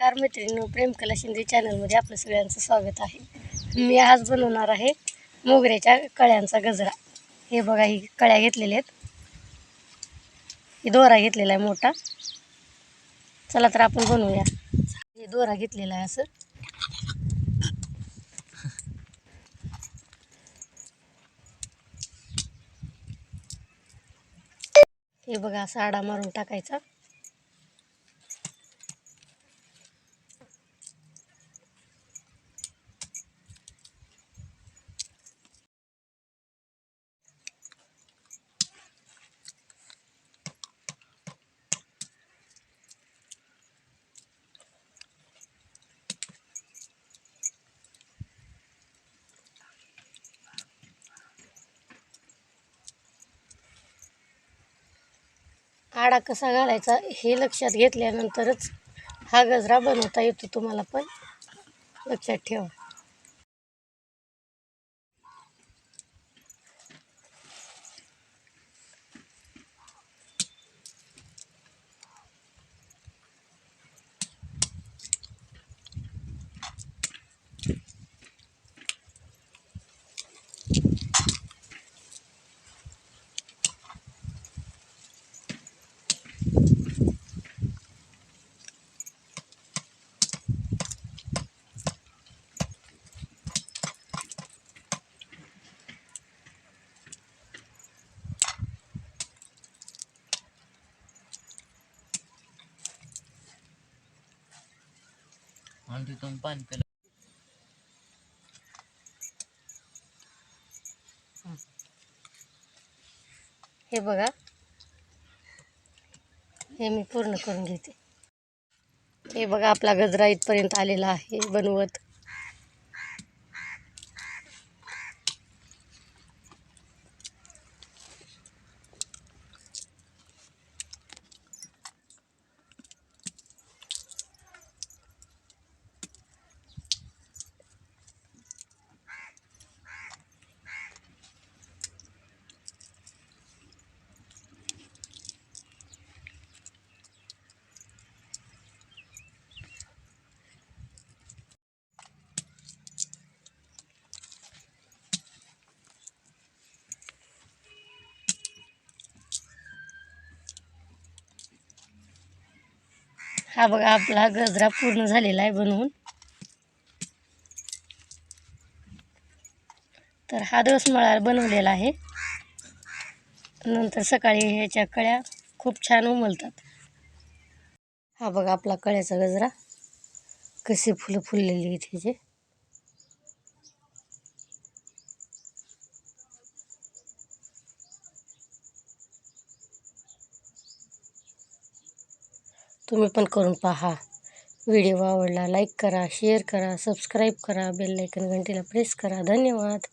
नमस्कार मैत्रिणी प्रेमकला शिंदे चॅनलमध्ये आपलं सगळ्यांचं स्वागत आहे. मी आज बनवणार आहे मोगऱ्याच्या कळ्यांचा गजरा. हे बघा ही कळ्या घेतलेल्या आहेत. ही दोरा घेतलेला आहे मोठा. चला तर आपण बनवूया. हे दोरा घेतलेला आहे असं. हे बघा असा आडा मारून टाकायचा. आडा कसा घालायचा हे लक्षात घेतल्यानंतरच हा गजरा बनवता येतो तुम्हाला पण. लक्षात ठेवा. आणि तिथून पाणी पिलं हे बघा. हे मी पूर्ण करून घेते. हे बघा आपला गजरा इथपर्यंत आलेला आहे बनवत. हा बघा आपला गजरा पूर्ण झालेला आहे बनवून. तर हा दिवस मळार बनवलेला आहे. नंतर सकाळी ह्याच्या कळ्या खूप छान उमलतात. हा बघा आपला कळ्याचा गजरा कशी फुलं फुललेली आहेत त्याचे तुम्ही पण करून पहा. व्हिडिओ आवडला लाईक करा शेअर करा सबस्क्राईब करा बेल आयकन घंटीला प्रेस करा. धन्यवाद.